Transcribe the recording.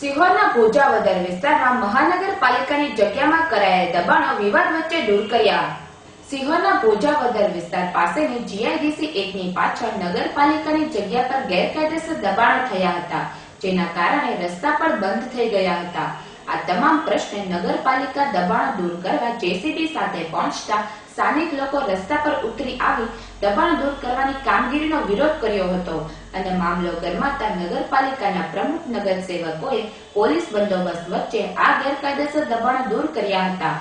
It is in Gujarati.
સિહોરના ભોજાવદર વિસ્તારમાં મહાનગરપાલિકાની જગ્યામાં કરાયેલ દબાણો વિવાદ વચ્ચે દૂર કર્યા. સિહોરના ભોજાવદર વિસ્તાર પાસેની જીઆઈડીસી એકની પાછળ નગરપાલિકાની જગ્યા પર ગેરકાયદેસર દબાણો થયા હતા, જેના કારણે રસ્તા પણ બંધ થઈ ગયા હતા. આ તમામ પ્રશ્ને નગરપાલિકા દબાણ દૂર કરવા જેસીબી સાથે પહોંચતા સ્થાનિક લોકો રસ્તા પર ઉતરી આવી દબાણ દૂર કરવાની કામગીરીનો વિરોધ કર્યો હતો અને મામલો ગરમાતા નગરપાલિકાના પ્રમુખ નગરસેવકોએ પોલીસ બંદોબસ્ત વચ્ચે આ ગેરકાયદેસર દબાણ દૂર કર્યા હતા.